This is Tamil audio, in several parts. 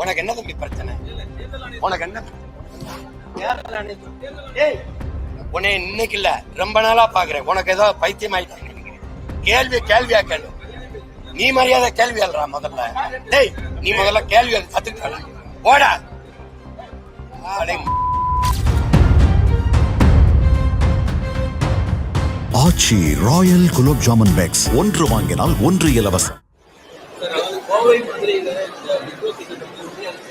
உனக்கு என்ன தம்பி பிரச்சனை? உனக்கு என்ன உன்னை இன்னைக்கு இல்ல ரொம்ப நாளா பாக்குறேன். உனக்கு ஏதோ பைத்தியம் ஆயிட்டாங்க கேள்வி கேள்வியா கேளு. நீ மரியாதை கேள்வி அல்றா முதல்ல? டேய் நீ முதல்ல கேள்வி கத்துக்கிட்ட போடா. அடே ஆச்சி ராயல் குலோப் ஜாமுன் பேக்ஸ் ஒன்று வாங்கினால் ஒன்று இலவசம். கோவை மதுரையில இந்த மெட்ரோ திட்டத்தை வந்து ஒன்றிய அரசு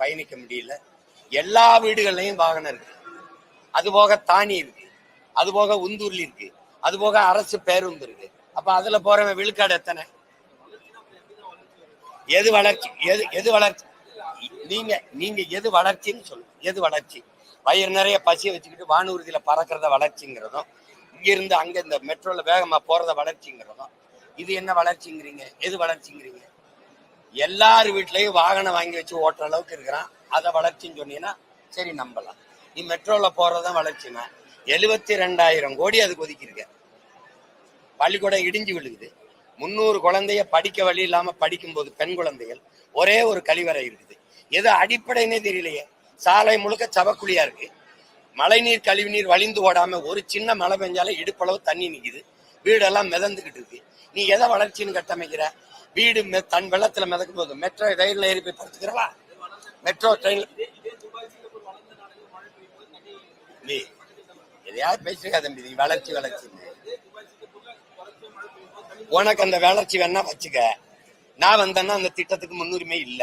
பயணிக்க முடியல. எல்லா வீடுகள்லையும் வாகனம் இருக்கு. அது போக தானி இருக்கு. அது போக உந்தூர்லி இருக்கு. அது போக அரசு பேருந்து இருக்கு. அப்ப அதுல போறவன் விழுக்காடு எத்தனை? எது வளர்ச்சி? எது எது வளர்ச்சி? நீங்க நீங்க எது வளர்ச்சின்னு சொல்லுங்க எது வளர்ச்சி? வயிறு நிறைய பசியை வச்சுக்கிட்டு வானூர்தியில பறக்கிறத வளர்ச்சிங்கிறதும் இங்கிருந்து அங்க இந்த மெட்ரோல வேகமா போறத வளர்ச்சிங்கிறதும் இது என்ன வளர்ச்சிங்கிறீங்க? எது வளர்ச்சிங்கிறீங்க? எல்லார் வீட்லயும் வாகனம் வாங்கி வச்சு ஓட்டுற அளவுக்கு இருக்கிறான். அதை வளர்ச்சின்னு சொன்னீங்கன்னா சரி நம்பலாம். நீ மெட்ரோல போறதான் வளர்ச்சினா எழுபத்தி ரெண்டாயிரம் கோடி அதுக்கு ஒதுக்கியிருக்க. பள்ளிக்கூடம் இடிஞ்சு விழுகுது. முந்நூறு குழந்தைய படிக்க வழி இல்லாம படிக்கும்போது பெண் குழந்தைகள் ஒரே ஒரு கழிவறை இருக்குது. எது அடிப்படைன்னே தெரியலையே. சாலை முழுக்க சவக்குழியா இருக்கு. மழைநீர் கழிவுநீர் வழிந்து ஓடாம ஒரு சின்ன மழை பெஞ்சாலே இடுப்பளவு தண்ணி நிக்குது. வீடெல்லாம் மிதந்துகிட்டு இருக்கு. நீ எதை வளர்ச்சின்னு கட்டமைக்கிற? வீடு தன் வெள்ளத்துல மிதக்கும் போது மெட்ரோ ரயில்ல ஏறி போய் படுத்துக்கிறவா? மெட்ரோ ட்ரெயின் நீ எதையாவது பேசிருக்கா தம்பி நீ வளர்ச்சி வளர்ச்சி. உனக்கு அந்த வளர்ச்சி வேணா வச்சுக்க. நான் வந்தேன்னா அந்த திட்டத்துக்கு முன்னுரிமை இல்ல.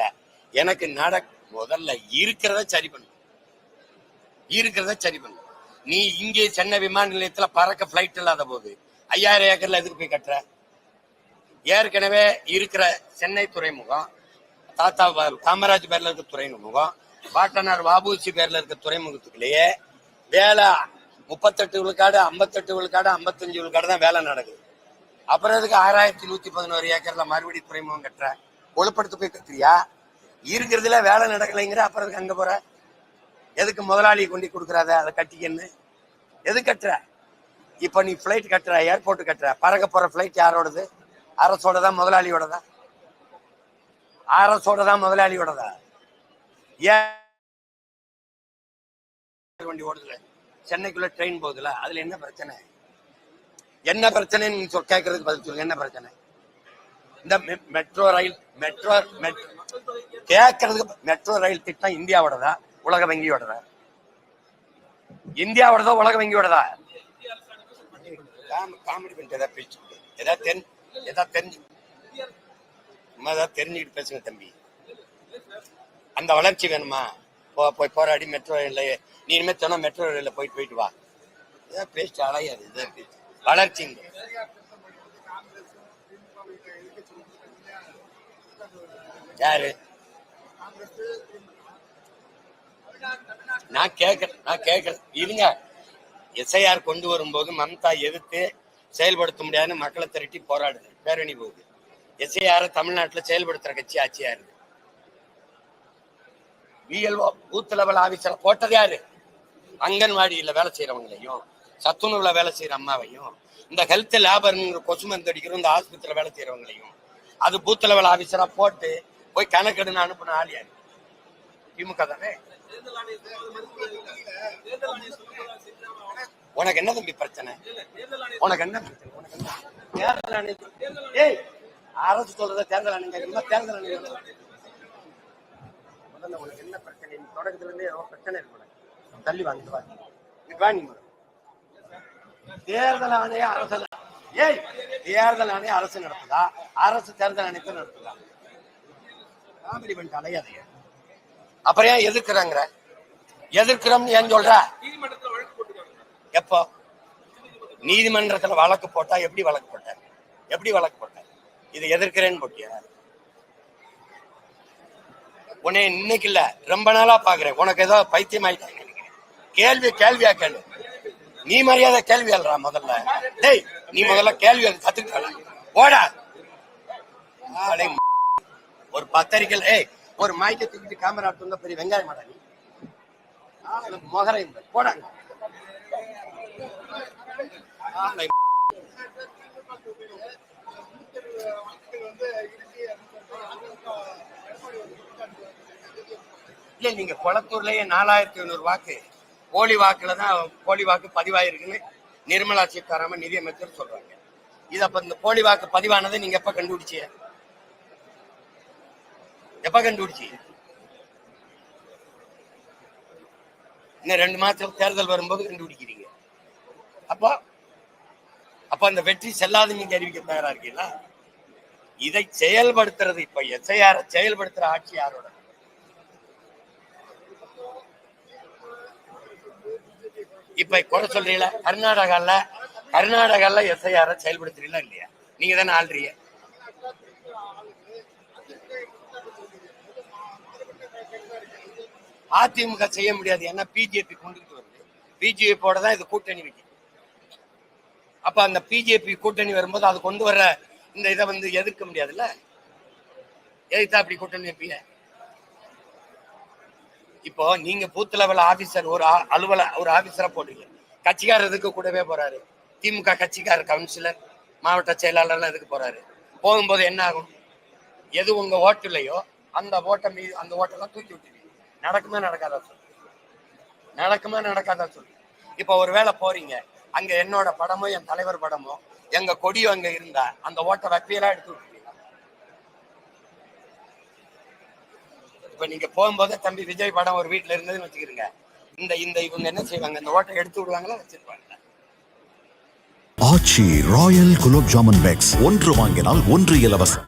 எனக்கு நட முதல்ல இருக்கிறத சரி பண்ணு. இருக்கிறத சரி பண்ணு. நீ இங்கே சென்னை விமான நிலையத்துல பறக்க பிளைட் இல்லாத போது ஐயாயிரம் ஏக்கர்ல எதுக்கு போய் கட்டுற? ஏற்கனவே இருக்கிற சென்னை துறைமுகம் தாத்தா காமராஜ் பேர்ல இருக்க துறைமுகம் பாட்டனார் வாபூசி பேர்ல இருக்க துறைமுகத்துக்குள்ளேயே வேலை. முப்பத்தெட்டு விழுக்காடு ஐம்பத்தெட்டு விழுக்காடு ஐம்பத்தஞ்சு விழுக்காடு தான் வேலை நடக்குது. அப்புறம் இதுக்கு ஆறாயிரத்தி நூத்தி பதினோரு ஏக்கர்ல மறுபடி துறைமுகம் கட்டுற? ஒழுப்படுத்து போய் கட்டுறியா இருக்கிறதுல வேலை நடக்கலைங்கிற அப்புறம் அதுக்கு அங்க போற? எதுக்கு முதலாளி கொண்டு கொடுக்குறாத? அதை கட்டிக்கன்னு. எது கட்டுற? இப்ப நீ பிளைட் கட்டுற ஏர்போர்ட் கட்டுற. பறக்க போற பிளைட் யாரோடது? அரசோட தான் முதலாளியோடதா? அரசோட தான் முதலாளியோடதா? ஏன் வண்டி ஓடுதுல? சென்னைக்குள்ள ட்ரெயின் போகுதுல அதுல என்ன பிரச்சனை? என்ன பிரச்சனைன்னு நீங்க சொல் கேட்கறதுக்கு பதில் சொல்லுங்க என்ன பிரச்சனை? இந்த மெட்ரோ ரயில் மெட்ரோ கேட்கறதுக்கு மெட்ரோ ரயில் திட்டம் இந்தியாவோடதா உலக வங்கியோடதா? இந்தியாவோடதா உலக வங்கியோடதா? காம- காமெடி பண்ணிட்டு ஏதாவது பேச்சு ஏதாவது தென் ஏதாவது தெரிஞ்சு சும்மா ஏதாவது தெரிஞ்சுக்கிட்டு பேசுங்க தம்பி. அந்த வளர்ச்சி வேணுமா? போ போய் போராடி மெட்ரோ ரயில்ல நீ இனிமேல் சொன்னா மெட்ரோ ரயிலில் போயிட்டு போயிட்டு வா. இதான் பேச்சு அலையாது இதான் பேச்சு. வளர்ச்சிங்க. யாரு? நான் கேட்கறேன் நான் கேட்கறேன். இருங்க. எஸ்ஐஆர் கொண்டு வரும்போது மம்தா எதிர்த்து செயல்படுத்த முடியாதுன்னு மக்களை திரட்டி போராடுது. பேரணி போகுது. எஸ்ஐஆர் தமிழ்நாட்டுல செயல்படுத்துற கட்சி ஆட்சியா இருக்கு. பிஎல்ஓ பூத் லெவல் ஆபீசர் போட்டது யாரு? அங்கன்வாடியில வேலை செய்யறவங்களையும் சத்துணவுல வேலை செய்யற அம்மாவையும் இந்த ஹெல்த் லேபர்ங்கிற கொசு மருந்து அடிக்கிற இந்த ஆஸ்பத்திரியில வேலை செய்யறவங்களையும் அது பூத் லெவல் ஆபீசரா போட்டு போய் கணக்கெடுன்னு அனுப்புன ஆள் யாரு? திமுக தானே? உனக்கு என்ன தம்பி பிரச்சனை? உனக்கு என்ன பிரச்சனை? உனக்கு என்ன? தேர்தல் ஆணையம் ஏய் அரசு சொல்றத தேர்தல் ஆணையம் கேட்கணுமா தேர்தல் ஆணையம் முதல்ல உனக்கு என்ன பிரச்சனை? நீ தொடக்கத்துல இருந்தே ஏதோ பிரச்சனை இருக்கு உனக்கு. தள்ளி வாங்கிட்டு வா. இங்க வா நீ தேர்தல் ஆணைய அரசு ஏய் தேர்தல் ஆணைய அரசு நடத்துதா? அரசு தேர்தல் ஆணையத்தை நடத்துதா? காமெடி பண்ணிட்டு அலையாதைய அப்புறம் ஏன் எதிர்க்கிறாங்கிற? எதிர்க்கிறோம்னு ஏன் சொல்ற? எப்போ? நீதிமன்றத்துல வழக்கு போட்டா எப்படி வழக்கு போட்ட எப்படி வழக்கு போட்ட இதை எதிர்க்கிறேன்னு போட்டியா? உன்னை இன்னைக்கு இல்ல ரொம்ப நாளா பாக்குறேன். உனக்கு ஏதோ பைத்தியம் ஆயிட்டாங்க கேள்வி கேள்வியா கேளு. நீ மரியாதை கேள்வி அல்றா முதல்ல? டேய் நீ முதல்ல கேள்வி கத்துக்கிட்ட ஓடா ஒரு பத்திரிக்கை ஏய் ஒரு மாய்க்க தூக்கிட்டு கேமரா எடுத்து பெரிய வெங்காயம் மாடா நீ. ஆளு போடாங்க இல்ல நீங்க குளத்தூர்லயே நாலாயிரத்தி ஐநூறு வாக்கு போலி வாக்குல தான் போலி வாக்கு பதிவாயிருக்குன்னு நிர்மலா சீதாராமன் நிதியமைச்சர் சொல்றாங்க. இது அப்ப இந்த போலி வாக்கு பதிவானதை நீங்க எப்ப கண்டுபிடிச்சீங்க? எப்ப கண்டுபிடிச்சி இன்னும் ரெண்டு மாசம் தேர்தல் வரும்போது கண்டுபிடிக்கிறீங்க. அப்போ அப்ப அந்த வெற்றி செல்லாது நீங்க அறிவிக்க தயாரா இருக்கீங்களா? இதை செயல்படுத்துறது இப்ப எஸ்ஐஆர் செயல்படுத்துற ஆட்சி யாரோட? இப்ப குறை சொல்றீங்களா? கர்நாடகால கர்நாடகால எஸ்ஐஆர் செயல்படுத்துறீங்களா இல்லையா? நீங்க தானே ஆள்றீங்க. அதிமுக செய்ய முடியாது. ஏன்னா பிஜேபி கொண்டுகிட்டு வருது. பிஜேபியோட தான் இது கூட்டணி வைக்கும் அப்ப அந்த பிஜேபி கூட்டணி வரும்போது அது கொண்டு வர இந்த இதை வந்து எதிர்க்க முடியாதுல்ல? எதிர்த்தா அப்படி கூட்டணி வைப்பீங்க? இப்போ நீங்க பூத் லெவல் ஆபீசர் ஒரு ஆ- அலுவல ஒரு ஆபீசரா போடுவீங்க கட்சிக்காரர் இதுக்கு கூடவே போறாரு? திமுக கட்சிக்காரர் கவுன்சிலர் மாவட்ட செயலாளர்லாம் இதுக்கு போறாரு? போகும்போது என்ன ஆகும்? எது உங்க ஓட்டுலையோ அந்த ஓட்டை மீது அந்த ஓட்டெல்லாம் தூக்கி விட்டுருவீங்க. நடக்குமா நடக்காதா சொல்லு. நடக்குமா நடக்காதா சொல்லு. இப்போ ஒரு வேளை போறீங்க. அங்க என்னோட படமோ என் தலைவர் படமோ எங்க கொடியோ அங்க இருந்தா அந்த ஓட்டை வப்பியெல்லாம் எடுத்து இப்ப நீங்க போகும்போது தம்பி விஜய் படம் ஒரு வீட்டுல இருந்ததுன்னு வச்சுக்கிறீங்க இந்த இந்த இவங்க என்ன செய்வாங்க? இந்த ஓட்டை எடுத்து விடுவாங்களா வச்சிருப்பாங்க ஆச்சி ராயல் குலோப் ஜாமுன் பேக்ஸ். ஒன்று வாங்கினால் ஒன்று இலவசம்.